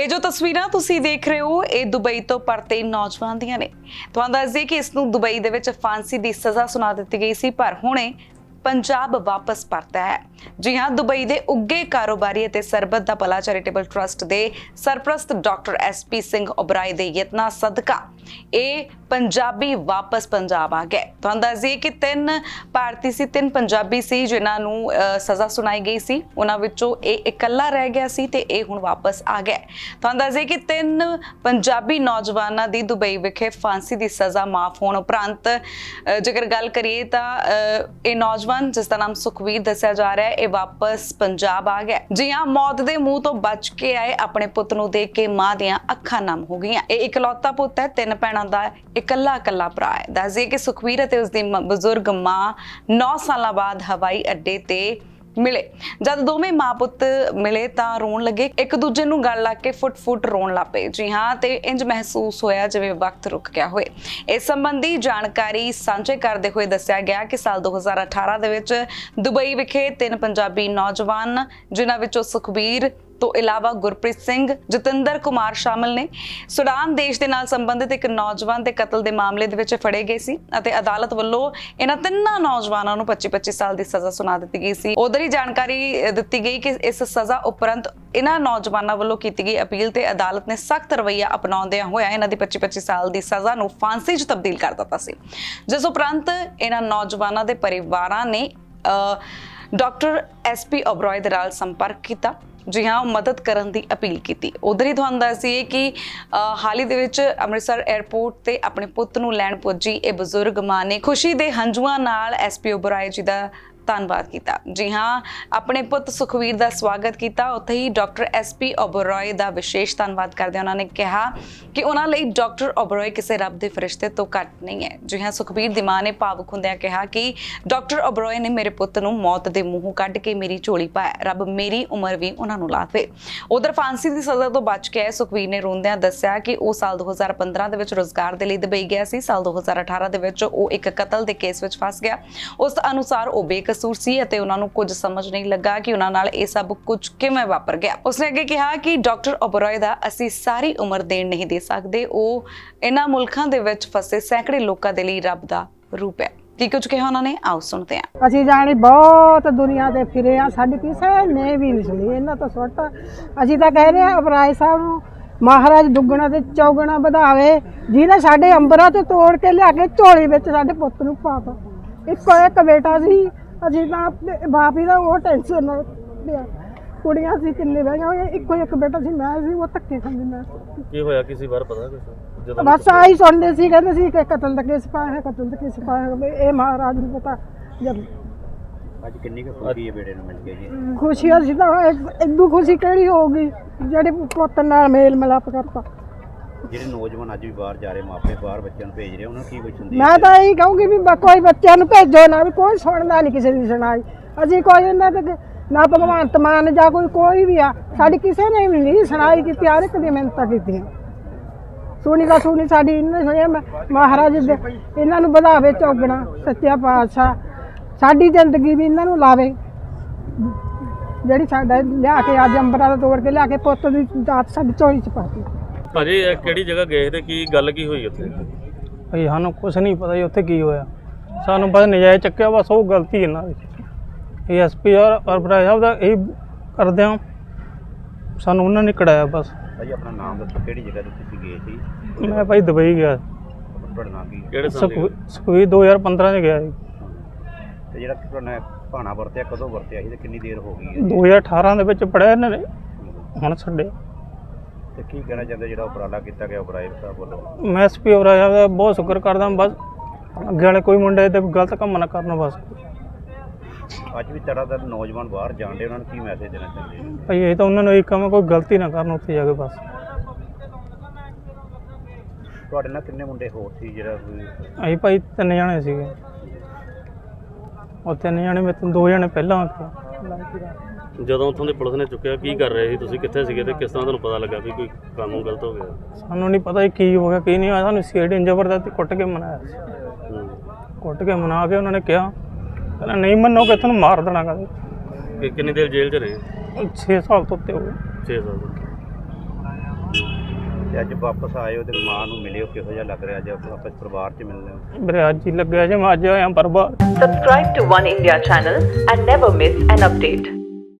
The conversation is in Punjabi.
ਇਹ ਜੋ ਤਸਵੀਰਾਂ ਤੁਸੀਂ ਦੇਖ ਰਹੇ ਹੋ, ਇਹ ਦੁਬਈ ਤੋਂ ਪਰਤੇ ਨੌਜਵਾਨ ਦੀਆਂ ਨੇ। ਤੁਹਾਨੂੰ ਦੱਸ ਦਈਏ ਕਿ ਇਸ ਨੂੰ ਦੁਬਈ ਦੇ ਵਿੱਚ ਫਾਂਸੀ ਦੀ ਸਜ਼ਾ ਸੁਣਾ ਦਿੱਤੀ ਗਈ ਸੀ, ਪਰ ਹੁਣੇ ਪੰਜਾਬ ਵਾਪਸ ਪਰਤਾ ਹੈ। ਜੀ ਹਾਂ, ਦੁਬਈ ਦੇ ਉੱਗੇ ਕਾਰੋਬਾਰੀ ਅਤੇ ਸਰਬਤ ਦਾ ਭਲਾ ਚੈਰੀਟੇਬਲ ਟਰਸਟ ਦੇ ਸਰਪ੍ਰਸਤ ਡਾਕਟਰ ਐਸਪੀ ਸਿੰਘ ਓਬਰਾਏ ਦੇ ਯਤਨਾਂ ਸਦਕਾ ਇਹ ਪੰਜਾਬੀ ਵਾਪਸ ਪੰਜਾਬ ਆ ਗਏ। ਤੁਹਾਨੂੰ ਦੱਸ ਕਿ ਤਿੰਨ ਭਾਰਤੀ ਸੀ ਤਿੰਨ ਪੰਜਾਬੀ ਸੀ ਜਿਨ੍ਹਾਂ ਨੂੰ ਸਜ਼ਾ ਸੁਣਾਈ ਗਈ ਸੀ। ਉਹਨਾਂ ਵਿੱਚੋਂ ਇਹ ਇਕੱਲਾ ਰਹਿ ਗਿਆ ਸੀ ਤੇ ਇਹ ਹੁਣ ਵਾਪਸ ਆ ਗਿਆ ਤੁਹਾਨੂੰ ਦੱਸ ਕਿ ਤਿੰਨ ਪੰਜਾਬੀ ਨੌਜਵਾਨਾਂ ਦੀ ਦੁਬਈ ਵਿਖੇ ਫਾਂਸੀ ਦੀ ਸਜ਼ਾ ਮਾਫ ਹੋਣ ਉਪਰੰਤ ਜੇਕਰ ਗੱਲ ਕਰੀਏ ਤਾਂ ਅ, ਇਹ ਨੌਜਵਾਨ ਜਿਸ ਦਾ ਨਾਮ ਸੁਖਵੀਰ ਦੱਸਿਆ ਜਾ ਰਿਹਾ ਹੈ ਇਹ ਵਾਪਸ ਪੰਜਾਬ ਆ ਗਿਆ ਜੀ ਹਾਂ ਮੌਤ ਦੇ ਮੂੰਹ ਤੋਂ ਬਚ ਕੇ ਆਏ ਆਪਣੇ ਪੁੱਤ ਨੂੰ ਦੇਖ ਕੇ ਮਾਂ ਦੀਆਂ ਅੱਖਾਂ ਨਮ ਹੋ ਗਈਆਂ। ਇਹ ਇਕਲੌਤਾ ਪੁੱਤ ਹੈ ਤਿੰਨ ਭੈਣਾਂ ਦਾ ਇਕੱਲਾ ਇਕੱਲਾ ਭਰਾ ਹੈ। ਦੱਸਦੇ ਕਿ ਸੁਖਵੀਰ ਅਤੇ ਉਸਦੀ ਮ- ਬਜ਼ੁਰਗ ਮਾਂ 9 ਸਾਲਾਂ ਬਾਅਦ ਹਵਾਈ ਅੱਡੇ ਤੇ ਮਿਲੇ। ਜਦ ਦੋਵੇਂ ਮਾਂ ਪੁੱਤ ਮਿਲੇ ਤਾਂ ਰੋਣ ਲੱਗੇ। ਇੱਕ ਦੂਜੇ ਨੂੰ ਗਲ ਲਾ ਕੇ ਫੁੱਟ ਫੁੱਟ ਰੋਣ ਲੱਪੇ ਜੀ ਹਾਂ, ਤੇ ਇੰਜ ਮਹਿਸੂਸ ਹੋਇਆ ਜਿਵੇਂ ਵਕਤ ਰੁਕ ਗਿਆ ਹੋਵੇ। ਇਸ ਸੰਬੰਧੀ ਜਾਣਕਾਰੀ ਸਾਂਝੇ ਕਰਦੇ ਹੋਏ ਦੱਸਿਆ ਗਿਆ ਕਿ ਸਾਲ 2018 ਦੇ ਵਿੱਚ ਦੁਬਈ ਵਿਖੇ ਤਿੰਨ ਪੰਜਾਬੀ ਨੌਜਵਾਨ, ਜਿਨ੍ਹਾਂ ਵਿੱਚੋਂ ਸੁਖਬੀਰ ਤੋਂ ਇਲਾਵਾ ਗੁਰਪ੍ਰੀਤ ਸਿੰਘ ਜਤਿੰਦਰ ਕੁਮਾਰ ਸ਼ਾਮਲ ਨੇ। ਸੁਡਾਨ ਦੇਸ਼ ਦੇ ਨਾਲ ਸੰਬੰਧਿਤ ਇੱਕ ਨੌਜਵਾਨ ਦੇ ਕਤਲ ਦੇ ਮਾਮਲੇ ਦੇ ਵਿੱਚ ਫੜੇ ਗਏ ਸੀ ਅਤੇ ਅਦਾਲਤ ਵੱਲੋਂ ਇਹਨਾਂ ਤਿੰਨਾਂ ਨੌਜਵਾਨਾਂ ਨੂੰ 25-25 ਸਾਲ ਦੀ ਸਜ਼ਾ ਸੁਣਾ ਦਿੱਤੀ ਗਈ ਸੀ। ਉਧਰ ਹੀ ਜਾਣਕਾਰੀ ਦਿੱਤੀ ਗਈ ਕਿ ਇਸ ਸਜ਼ਾ ਉਪਰੰਤ ਇਹਨਾਂ ਨੌਜਵਾਨਾਂ ਵੱਲੋਂ ਕੀਤੀ ਗਈ ਅਪੀਲ ਤੇ ਅਦਾਲਤ ਨੇ ਸਖਤ ਰਵੱਈਆ ਅਪਣਾਉਂਦਿਆਂ ਹੋਇਆ ਇਹਨਾਂ ਦੀ 25-25 ਸਾਲ ਦੀ ਸਜ਼ਾ ਨੂੰ ਫਾਂਸੀ 'ਚ ਤਬਦੀਲ ਕਰ ਦਿੱਤਾ ਸੀ। ਜਿਸ ਉਪਰੰਤ ਇਹਨਾਂ ਨੌਜਵਾਨਾਂ ਦੇ ਪਰਿਵਾਰਾਂ ਨੇ ਅ, ਡਾਕਟਰ ਐਸਪੀ ਓਬਰਾਏ ਦੇ ਨਾਲ ਸੰਪਰਕ ਕੀਤਾ। ਜੀ ਹਾਂ ਮਦਦ ਕਰਨ ਦੀ ਅਪੀਲ ਕੀਤੀ। ਉਧਰ ਹੀ ਤੁਹਾਨੂੰ ਦੱਸ ਕਿ ਅ, ਹਾਲ ਹੀ ਦੇ ਵਿੱਚ ਅੰਮ੍ਰਿਤਸਰ 에ਅਰਪੋਰਟ ਤੇ ਆਪਣੇ ਪੁੱਤ ਨੂੰ ਲੈਣ ਪੁੱਜੀ ਇਹ ਬਜ਼ੁਰਗ ਮਾਂ ਨੇ। ਖੁਸ਼ੀ ਦੇ ਹੰਝੂਆਂ ਨਾਲ ਐਸਪੀ ਓਬਰਾਏ ਜੀ ਦਾ ਧੰਨਵਾਦ ਕੀਤਾ। ਜੀ ਹਾਂ, ਆਪਣੇ ਪੁੱਤ ਸੁਖਵੀਰ ਦਾ ਸਵਾਗਤ ਕੀਤਾ। ਉੱਥੇ ਹੀ ਡਾਕਟਰ ਐਸਪੀ ਓਬਰੋਏ ਦਾ ਵਿਸ਼ੇਸ਼ ਧੰਨਵਾਦ ਕਰਦੇ ਉਹਨਾਂ ਨੇ ਕਿਹਾ ਕਿ ਉਹਨਾਂ ਲਈ ਡਾਕਟਰ ਓਬਰੋਏ ਕਿਸੇ ਰੱਬ ਦੇ ਫਰਿਸ਼ਤੇ ਤੋਂ ਘੱਟ ਨਹੀਂ ਹੈ। ਜੀ ਹਾਂ, ਸੁਖਵੀਰ ਦੀ ਮਾਂ ਨੇ ਭਾਵੁਕ ਹੁੰਦਿਆਂ ਕਿਹਾ ਕਿ ਡਾਕਟਰ ਓਬਰੋਏ ਨੇ ਮੇਰੇ ਪੁੱਤ ਨੂੰ ਮੌਤ ਦੇ ਮੂੰਹੋਂ ਕੱਢ ਕੇ ਮੇਰੀ ਝੋਲੀ ਪਾਇਆ। ਰੱਬ ਮੇਰੀ ਉਮਰ ਵੀ ਉਹਨਾਂ ਨੂੰ ਲਾਵੇ। ਉਧਰ ਫਾਂਸੀ ਦੀ ਸਜ਼ਾ ਤੋਂ ਬਚ ਕੇ ਆਏ ਸੁਖਵੀਰ ਨੇ ਰੋਂਦਿਆਂ ਦੱਸਿਆ ਕਿ ਉਹ ਸਾਲ 2015 ਦੇ ਵਿੱਚ ਰੋਜ਼ਗਾਰ ਦੇ ਲਈ ਦੁਬਈ ਗਿਆ ਸੀ। ਸਾਲ 2018 ਦੇ ਵਿੱਚ ਉਹ ਇੱਕ ਕਤਲ ਦੇ ਕੇਸ ਵਿੱਚ ਫਸ ਗਿਆ। ਉਸ ਅਨੁਸਾਰ ਉਹ ਬੇਕਸ ਬੇਕਸੂਰ ਸੀ ਅਤੇ ਉਹਨਾਂ ਨੂੰ ਕੁਝ ਸਮਝ ਨਹੀਂ ਲੱਗਾ ਕਿ ਉਹਨਾਂ ਨਾਲ ਇਹ ਸਭ ਕੁਝ ਕਿਵੇਂ ਵਾਪਰ ਗਿਆ। ਉਸਨੇ ਅੱਗੇ ਕਿਹਾ ਕਿ ਡਾਕਟਰ ਓਬਰਾਏ ਦਾ ਅਸੀਂ ਸਾਰੀ ਉਮਰ ਦੇਣ ਨਹੀਂ ਦੇ ਸਕਦੇ। ਉਹ ਇਹਨਾਂ ਮੁਲਕਾਂ ਦੇ ਵਿੱਚ ਫਸੇ ਸੈਂਕੜੇ ਲੋਕਾਂ ਦੇ ਲਈ ਰੱਬ ਦਾ ਰੂਪ ਹੈ। ਕੀ ਕੁਝ ਕਿਹਾ ਉਹਨਾਂ ਨੇ? ਆਓ ਸੁਣਦੇ ਹਾਂ। ਅਸੀਂ ਜਾਣੀ ਬਹੁਤ ਦੁਨੀਆ ਤੇ ਫਿਰੇ ਆ ਸਾਡੀ ਕਿਸੇ ਨੇ ਵੀ ਨਹੀਂ ਸੁਣੀ। ਇਹਨਾਂ ਤੋਂ ਸੁੱਟ। ਅਸੀਂ ਤਾਂ ਕਹਿ ਰਹੇ ਆ ਅਬਰਾਏ ਸਾਹਿਬ ਨੂੰ ਮਹਾਰਾਜ ਦੁੱਗਣਾ ਤੇ ਚੌਗਣਾ ਵਧਾਵੇ, ਜਿਹਨੇ ਸਾਡੇ ਅੰਬਰਾਂ ਤੋਂ ਤੋੜ ਕੇ ਲਿਆ ਕੇ ਝੋਲੀ ਵਿੱਚ ਸਾਡੇ ਪੁੱਤ ਨੂੰ ਪਾਤਾ ਇੱਕੋ ਇੱਕ ਬੇਟਾ ਸੀ ਅਸੀਂ ਤਾਂ ਆਪਣੇ ਬਾਪ ਹੀ ਦਾ ਉਹ ਟੈਨਸ਼ਨ ਨਾਲ ਕੁੜੀਆਂ ਸੀ ਕਿੰਨੇ ਬਹਿ ਗਈਆਂ ਇੱਕੋ ਇੱਕ ਬੇਟਾ ਸੀ ਮੈਂ ਸੀ ਉਹ ਧੱਕੇ ਖਾਂਦੀ ਮੈਂ। ਕੀ ਹੋਇਆ ਕਿਸੇ ਵਾਰ ਪਤਾ ਕੁਛ? ਜਦੋਂ ਬਸ ਆਹੀ ਸੁਣਦੇ ਸੀ ਕਹਿੰਦੇ ਸੀ ਕਿ ਕਤਲ ਦਾ ਕੇਸ ਪਾਇਆ ਹੈ ਕਤਲ ਦਾ ਕੇਸ ਪਾਇਆ ਹੈ ਵੀ ਇਹ ਮਹਾਰਾਜ ਨੂੰ ਪਤਾ ਜਦ ਅੱਜ ਕਿੰਨੀ ਕੁ ਖੁਸ਼ੀ ਹੈ ਬੇਟੇ ਨੂੰ ਮਿਲ ਕੇ ਜੀ। ਖੁਸ਼ੀ ਅਸੀਂ ਤਾਂ ਇਦੋਂ ਖੁਸ਼ੀ ਕਿਹੜੀ ਹੋਊਗੀ ਜਿਹੜੇ ਪੁੱਤ ਨਾਲ ਮੇਲ ਮਿਲਾਪ ਕਰਤਾ ਜਿਹੜੇ ਨੌਜਵਾਨ ਅੱਜ ਵੀ ਬਾਹਰ ਜਾ ਰਹੇ ਮਾਪੇ ਬਾਹਰ ਬੱਚਿਆਂ ਨੂੰ ਭੇਜ ਰਹੇ ਉਹਨਾਂ ਨੂੰ ਕੀ ਕੁਝ ਹੁੰਦੀ ਮੈਂ ਤਾਂ ਇਹੀ ਕਹੂੰਗੀ ਵੀ ਬ- ਕੋਈ ਬੱਚਿਆਂ ਨੂੰ ਭੇਜੋ ਨਾ ਵੀ ਕੋਈ ਸੁਣਦਾ ਨਹੀਂ ਕਿਸੇ ਦੀ ਸੁਣਾਈ। ਅਸੀਂ ਕੋਈ ਇਹਨਾਂ ਤੇ ਨਾ ਭਗਵੰਤ ਮਾਨ ਜਾਂ ਕੋਈ ਕੋਈ ਵੀ ਆ ਸਾਡੀ ਕਿਸੇ ਨੇ ਵੀ ਨਹੀਂ ਸੁਣਾਈ ਕੀਤੀ ਹਰ ਇੱਕ ਦੀ ਮਿਹਨਤਾਂ ਕੀਤੀਆਂ। ਸੁਣੀ ਦਾ ਸੁਣੀ ਸਾਡੀ ਇਹਨਾਂ ਸੁਣਿਆ ਮ- ਮਹਾਰਾਜ ਦੇ ਇਹਨਾਂ ਨੂੰ ਵਧਾਵੇ ਚੌਗਣਾ ਸੱਚਿਆ ਪਾਤਸ਼ਾਹ। ਸਾਡੀ ਜ਼ਿੰਦਗੀ ਵੀ ਇਹਨਾਂ ਨੂੰ ਲਾਵੇ। ਜਿਹੜੀ ਸਾਡਾ ਲਿਆ ਕੇ ਅੱਜ ਅੰਬਰਾਂ ਦਾ ਤੋੜ ਕੇ ਲਿਆ ਕੇ ਪੁੱਤ ਦੀ ਦਾਤ ਸਾਡੀ ਝੋਲੀ ਚ ਪਾਤੀ ਭਾਜੀ ਇਹ ਕਿਹੜੀ ਜਗ੍ਹਾ ਗਏ ਤੇ ਕੀ ਗੱਲ ਕੀ ਹੋਈ ਉੱਥੇ? ਭਈ ਸਾਨੂੰ ਕੁਝ ਨਹੀਂ ਪਤਾ ਜੀ ਉੱਥੇ ਕੀ ਹੋਇਆ। ਸਾਨੂੰ ਬਸ ਨਜਾਇਜ਼ ਚੱਕਿਆ ਬਸ ਉਹ ਗਲਤੀ ਇਹਨਾਂ ਦੀ ਇਹ ਐਸਪੀ ਔਰ ਔਰ ਬਰਾਏ ਸਾਹਿਬ ਦਾ ਇਹ ਕਰਦੇ ਹਾਂ। ਸਾਨੂੰ ਉਹਨਾਂ ਨੇ ਕਢਾਇਆ ਬਸ। ਭਾਜੀ ਆਪਣਾ ਨਾਮ ਦੱਸੋ ਕਿਹੜੀ ਜਗ੍ਹਾ ਤੇ ਤੁਸੀਂ ਗਏ ਸੀ? ਮੈਂ ਭਾਈ ਦੁਬਈ ਗਿਆ। ਤੁਹਾਡਾ ਨਾਮ ਕੀ ਕਿਹੜੇ ਸਾਲ ਦੀ ਸੁਖਵੀਰ 2015 ਚ ਗਿਆ ਜੀ ਤੇ ਜਿਹੜਾ ਤੁਹਾਡਾ ਭਾਣਾ ਵਰਤਿਆ ਕਦੋਂ ਵਰਤਿਆ ਸੀ ਤੇ ਕਿੰਨੀ ਦੇਰ ਹੋ ਗਈ ਹੈ? 2018 ਦੇ ਵਿੱਚ ਪੜਿਆ ਇਹਨਾਂ ਨੇ। ਹੁਣ ਛੱਡਿਆ। ਤੇ ਕੀ ਕਹਿਣਾ ਚਾਹੁੰਦੇ ਜਿਹੜਾ ਉਪਰਾਲਾ ਕੀਤਾ ਗਿਆ ਉਪਰਾਇਬ ਸਾਹਿਬ ਵੱਲੋਂ? ਮੈਂ ਐਸਪੀ ਸਾਹਿਬ ਦਾ ਬਹੁਤ ਸ਼ੁਕਰ ਕਰਦਾ ਬਸ ਅੱਗੇ ਵਾਲੇ ਕੋਈ ਮੁੰਡੇ ਤੇ ਗਲਤ ਕੰਮ ਨਾ ਕਰਨ ਬਸ। ਅੱਜ ਵੀ ਤੜਾ ਤੜ ਨੌਜਵਾਨ ਬਾਹਰ ਜਾਂਦੇ ਉਹਨਾਂ ਨੂੰ ਕੀ ਮੈਸੇਜ ਦੇਣਾ ਚਾਹੁੰਦੇ ਹੋ? ਭਾਈ ਇਹ ਤਾਂ ਉਹਨਾਂ ਨੂੰ ਇੱਕ ਕੰਮ ਕੋਈ ਗਲਤੀ ਨਾ ਕਰਨ ਉੱਥੇ ਜਾ ਕੇ ਬਸ। ਤੁਹਾਡੇ ਨਾਲ ਕਿੰਨੇ ਮੁੰਡੇ ਹੋਰ ਸੀ ਜਿਹੜਾ ਕੋਈ? ਅਸੀਂ ਭਾਈ ਤਿੰਨ ਜਣੇ ਸੀਗੇ। ਉਹ ਤਿੰਨ ਜਣੇ ਮੇਰੇ ਤੋਂ ਦੋ ਜਣੇ ਪਹਿਲਾਂ ਆ ਗਏ ਜਦੋਂ ਉੱਥੋਂ ਦੀ ਪੁਲਿਸ ਨੇ ਚੁੱਕਿਆ ਕੀ ਕਰ ਰਹੇ ਸੀ ਤੁਸੀਂ? ਕਿੱਥੇ ਸੀਗੇ ਤੇ ਕਿਸ ਤਰ੍ਹਾਂ ਤੁਹਾਨੂੰ ਪਤਾ ਲੱਗਾ ਵੀ ਕੋਈ ਕਾਨੂੰਨ ਗਲਤ ਹੋ ਗਿਆ? ਸਾਨੂੰ ਨਹੀਂ ਪਤਾ ਸੀ ਕੀ ਹੋ ਗਿਆ ਕੀ ਨਹੀਂ ਹੋਇਆ। ਸਾਨੂੰ ਸੀਡੀ ਜ਼ਬਰਦਸਤੀ ਕੁੱਟ ਕੇ ਮਨਾਇਆ ਸੀ। ਹੂੰ। ਕੁੱਟ ਕੇ ਮਨਾ ਕੇ ਉਹਨਾਂ ਨੇ ਕਿਹਾ ਕਹਿੰਦਾ ਨਹੀਂ ਮੰਨੋਗੇ ਤੁਹਾਨੂੰ ਮਾਰ ਦੇਣਾ ਕਹਿੰਦੇ ਕਿ ਕਿੰਨੀ ਦੇਰ ਜੇਲ੍ਹ 'ਚ ਰਹੇ? 6 ਸਾਲ ਤੋਂ ਉੱਤੇ ਹੋ ਗਏ। 6 ਸਾਲ ਤੇ ਅੱਜ ਵਾਪਸ ਆਏ ਹੋ ਤੇ ਮਾਂ ਨੂੰ ਮਿਲਿਓ ਕਿਹੋ ਜਿਹਾ ਲੱਗ ਰਿਹਾ? ਅੱਜ ਆਪਸ ਪਰਿਵਾਰ 'ਚ ਮਿਲਦੇ ਹੋ। ਮੇਰੇ ਅੱਜ ਹੀ ਲੱਗਿਆ ਜੇ ਮੈਂ ਅੱਜ ਆਇਆ ਬਰਬਾਦ Subscribe to One India channel and never miss an update.